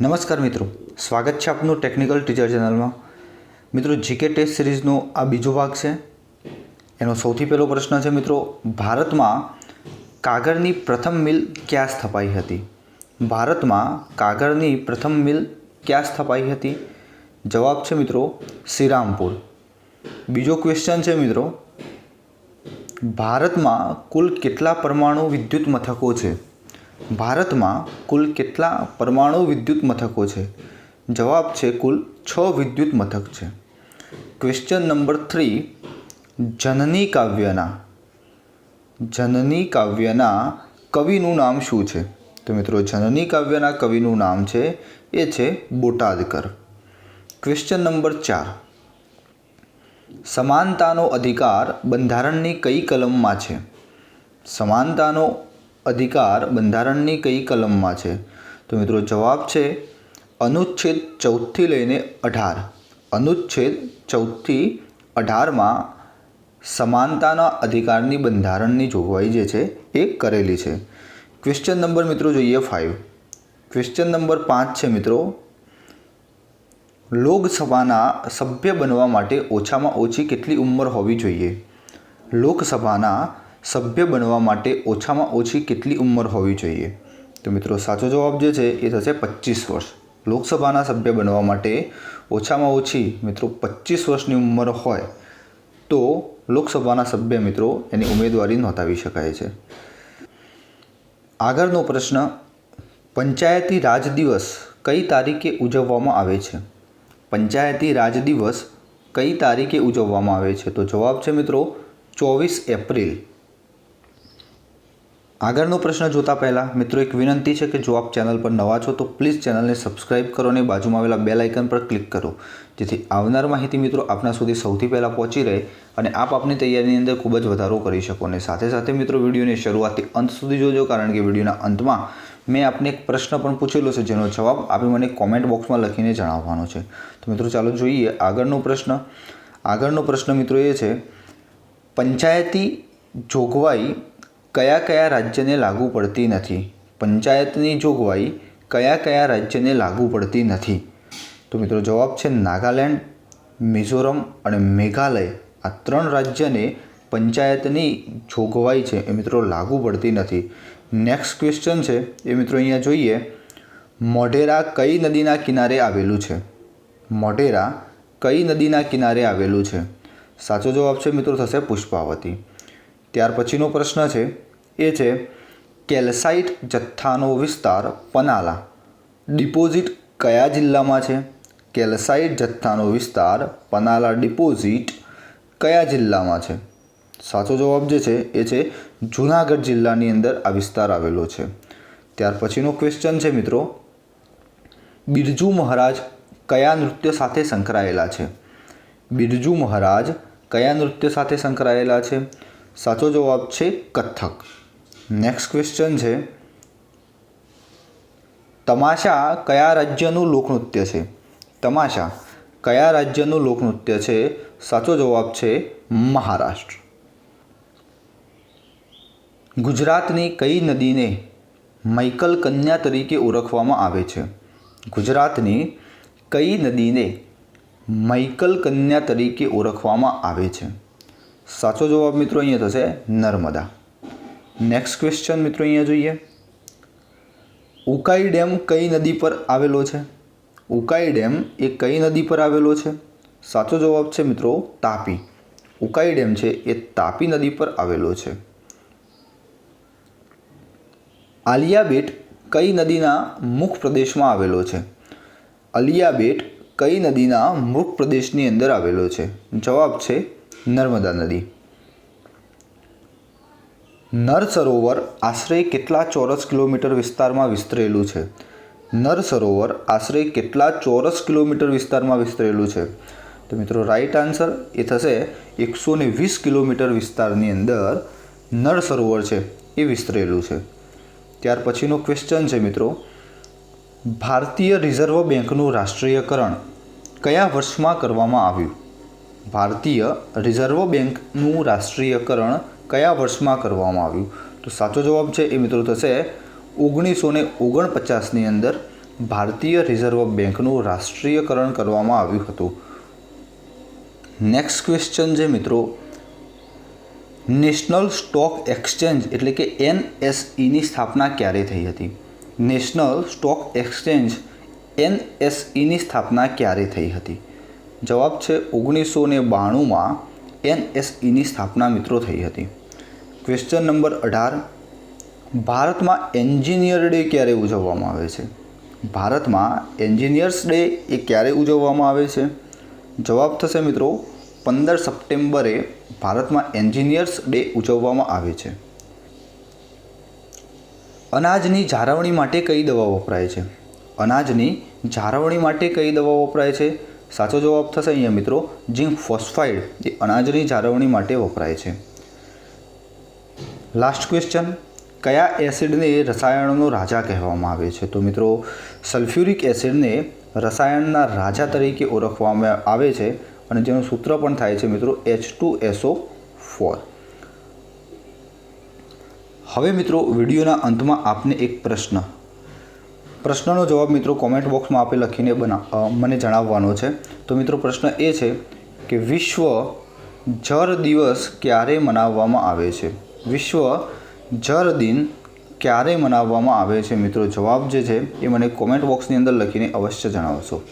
નમસ્કાર મિત્રો. સ્વાગત છે આપનું ટેકનિકલ ટીચર ચેનલમાં મિત્રો જીકે ટેસ્ટ સિરીઝનો આ બીજો ભાગ છે. એનો સૌથી પહેલો પ્રશ્ન છે, મિત્રો, ભારતમાં કાગળની પ્રથમ મિલ ક્યાં સ્થપાઈ હતી? ભારતમાં કાગળની પ્રથમ મિલ ક્યાં સ્થપાઈ હતી? જવાબ છે, મિત્રો, શ્રીરામપુર. બીજો ક્વેશ્ચન છે, મિત્રો, ભારતમાં કુલ કેટલા પરમાણુ વિદ્યુત મથકો છે? ભારતમાં કુલ કેટલા પરમાણુ વિદ્યુત મથકો છે? જવાબ છે કુલ છ વિદ્યુત મથક છે. ક્વેશ્ચન નંબર થ્રી જનની કાવ્યના. જનની કાવ્યના કવિનું નામ શું છે? તો મિત્રો, જનની કાવ્યના કવિનું નામ છે, એ છે બોટાદકર. ક્વેશ્ચન નંબર ચાર, સમાનતાનો અધિકાર બંધારણની કઈ કલમમાં છે? સમાનતાનો અધિકાર બંધારણની કઈ કલમમાં છે? તો મિત્રો જવાબ છે અનુચ્છેદ ચૌદથી લઈને અઢાર. અનુચ્છેદ ચૌદથી અઢારમાં સમાનતાના અધિકારની બંધારણની જોગવાઈ જે છે એ કરેલી છે. ક્વેશ્ચન નંબર મિત્રો જોઈએ ફાઇવ ક્વેશ્ચન નંબર પાંચ છે મિત્રો. લોકસભાના સભ્ય બનવા માટે ઓછામાં ઓછી કેટલી ઉંમર હોવી જોઈએ? લોકસભાના સભ્ય બનવા માટે ઓછામાં ઓછી કેટલી ઉંમર હોવી જોઈએ? તો મિત્રો, સાચો જવાબ જે છે એ થશે પચીસ વર્ષ. લોકસભાના સભ્ય બનવા માટે ઓછામાં ઓછી મિત્રો પચીસ વર્ષની ઉંમર હોય તો લોકસભાના સભ્ય મિત્રો એની ઉમેદવારી નોંધાવી શકાય છે. આગળનો પ્રશ્ન, પંચાયતી રાજ દિવસ કઈ તારીખે ઉજવવામાં આવે છે? પંચાયતી રાજ દિવસ કઈ તારીખે ઉજવવામાં આવે છે? તો જવાબ છે મિત્રો, ચોવીસ એપ્રિલ. આગળનો પ્રશ્ન જોતા પહેલાં, મિત્રો, એક વિનંતી છે કે જો આપ ચેનલ પર નવા છો તો પ્લીઝ ચેનલને સબસ્ક્રાઇબ કરો અને બાજુમાં આવેલા બેલ આઇકન પર ક્લિક કરો. જેથી આવનાર માહિતી, મિત્રો, આપના સુધી સૌથી પહેલાં પહોંચી રહે અને આપ આપની તૈયારીની અંદર ખૂબ જ વધારો કરી શકો. અને સાથે સાથે, મિત્રો, વિડીયોની શરૂઆતથી અંત સુધી જોજો, કારણ કે વિડીયોના અંતમાં મેં આપને એક પ્રશ્ન પણ પૂછેલો છે, જેનો જવાબ આપે મને કોમેન્ટ બોક્સમાં લખીને જણાવવાનો છે. તો, મિત્રો, ચાલો જોઈએ આગળનો પ્રશ્ન. આગળનો પ્રશ્ન, મિત્રો, એ છે, પંચાયતી જોગવાઈ કયા કયા રાજ્યને લાગુ પડતી નથી? પંચાયતની જોગવાઈ કયા કયા રાજ્યને લાગુ પડતી નથી? તો મિત્રો જવાબ છે નાગાલેન્ડ, મિઝોરમ અને મેઘાલય. આ ત્રણ રાજ્યને પંચાયતની જોગવાઈ છે એ મિત્રો લાગુ પડતી નથી. નેક્સ્ટ ક્વેશ્ચન છે એ મિત્રો અહીંયા જોઈએ. મોઢેરા કઈ નદીના કિનારે આવેલું છે? મોઢેરા કઈ નદીના કિનારે આવેલું છે? સાચો જવાબ છે મિત્રો થશે પુષ્પાવતી. ત્યાર પછીનો પ્રશ્ન છે, એ છે, કેલ્સાઇટ જથ્થાનો વિસ્તાર પનાલા ડિપોઝિટ કયા જિલ્લામાં છે? કેલ્સાઇટ જથ્થાનો વિસ્તાર પનાલા ડિપોઝિટ કયા જિલ્લામાં છે? સાચો જવાબ જે છે, એ છે, જૂનાગઢ જિલ્લાની અંદર આ વિસ્તાર આવેલો છે. ત્યાર પછીનો ક્વેશ્ચન છે મિત્રો, બિરજુ મહારાજ કયા નૃત્ય સાથે સંકળાયેલા છે? બિરજુ મહારાજ કયા નૃત્ય સાથે સંકળાયેલા છે? સાચો જવાબ છે કથક. નેક્સ્ટ ક્વેશ્ચન છે, તમાશા કયા રાજ્યનું લોકનૃત્ય છે? તમાશા કયા રાજ્યનું લોકનૃત્ય છે? સાચો જવાબ છે મહારાષ્ટ્ર. ગુજરાતની કઈ નદીને મૈકલ કન્યા તરીકે ઓળખવામાં આવે છે? ગુજરાતની કઈ નદીને મૈકલ કન્યા તરીકે ઓળખવામાં આવે છે? સાચો જવાબ મિત્રો અહીંયા થશે નર્મદા. નેક્સ્ટ ક્વેશ્ચન મિત્રો અહીંયા જોઈએ. ઉકાઈ ડેમ કઈ નદી પર આવેલો છે? ઉકાઈ ડેમ એ કઈ નદી પર આવેલો છે? સાચો જવાબ છે મિત્રો તાપી. ઉકાઈ ડેમ છે એ તાપી નદી પર આવેલો છે. આલિયા બેટ કઈ નદીના મુખ પ્રદેશમાં આવેલો છે? અલિયા બેટ કઈ નદીના મુખ પ્રદેશની અંદર આવેલો છે? જવાબ છે નર્મદા નદી. નર સરોવર આશરે કેટલા ચોરસ કિલોમીટર વિસ્તારમાં વિસ્તરેલું છે? નર સરોવર આશરે કેટલા ચોરસ કિલોમીટર વિસ્તારમાં વિસ્તરેલું છે? તો મિત્રો રાઈટ આન્સર એ થશે એકસો ને વીસ કિલોમીટર વિસ્તારની અંદર નર સરોવર છે, એ વિસ્તરેલું છે. ત્યાર પછીનો ક્વેશ્ચન છે મિત્રો, ભારતીય રિઝર્વ બેંકનું રાષ્ટ્રીયકરણ કયા વર્ષમાં કરવામાં આવ્યું? ભારતીય રિઝર્વ બેંકનું રાષ્ટ્રીયકરણ કયા વર્ષમાં કરવામાં આવ્યું? તો સાચો જવાબ છે એ મિત્રો થશે ઓગણીસો ને ઓગણપચાસની અંદર ભારતીય રિઝર્વ બેંકનું રાષ્ટ્રીયકરણ કરવામાં આવ્યું હતું. નેક્સ્ટ ક્વેશ્ચન છે મિત્રો. નેશનલ સ્ટોક એક્સચેન્જ એટલે કે એનએસઈની સ્થાપના ક્યારે થઈ હતી? નેશનલ સ્ટોક એક્સચેન્જ એનએસઈની સ્થાપના ક્યારે થઈ હતી? જવાબ છે ઓગણીસો ને બાણુંમાં એનએસઈની સ્થાપના મિત્રો થઈ હતી. ક્વેશ્ચન નંબર અઢાર. ભારતમાં એન્જિનિયર ડે ક્યારે ઉજવવામાં આવે છે? ભારતમાં એન્જિનિયર્સ ડે એ ક્યારે ઉજવવામાં આવે છે? જવાબ થશે મિત્રો પંદર સપ્ટેમ્બરે ભારતમાં એન્જિનિયર્સ ડે ઉજવવામાં આવે છે. અનાજની જાળવણી માટે કઈ દવા વપરાય છે? અનાજની જાળવણી માટે કઈ દવા વપરાય છે? સાચો જવાબ થશે અહીંયા મિત્રો, ઝીંક ફોસ્ફાઇડ એ અનાજની જાળવણી માટે વપરાય છે. લાસ્ટ ક્વેશ્ચન કયા એસિડને રસાયણોનો રાજા કહેવામાં આવે છે? તો મિત્રો સલ્ફ્યુરિક એસિડને રસાયણના રાજા તરીકે ઓળખવામાં આવે છે અને જેનું સૂત્ર પણ થાય છે મિત્રો એચ ટુ એસઓ ફોર હવે મિત્રો, વિડીયોના અંતમાં આપને એક પ્રશ્ન. પ્રશ્નનો જવાબ મિત્રો કોમેન્ટ બોક્સમાં આપે લખીને બના મને જણાવવાનો છે. તો મિત્રો પ્રશ્ન એ છે કે વિશ્વ જળ દિવસ ક્યારે મનાવવામાં આવે છે? વિશ્વ જળ દિન ક્યારે મનાવવામાં આવે છે? મિત્રો જવાબ જે છે એ મને કોમેન્ટ બોક્સની અંદર લખીને અવશ્ય જણાવશો.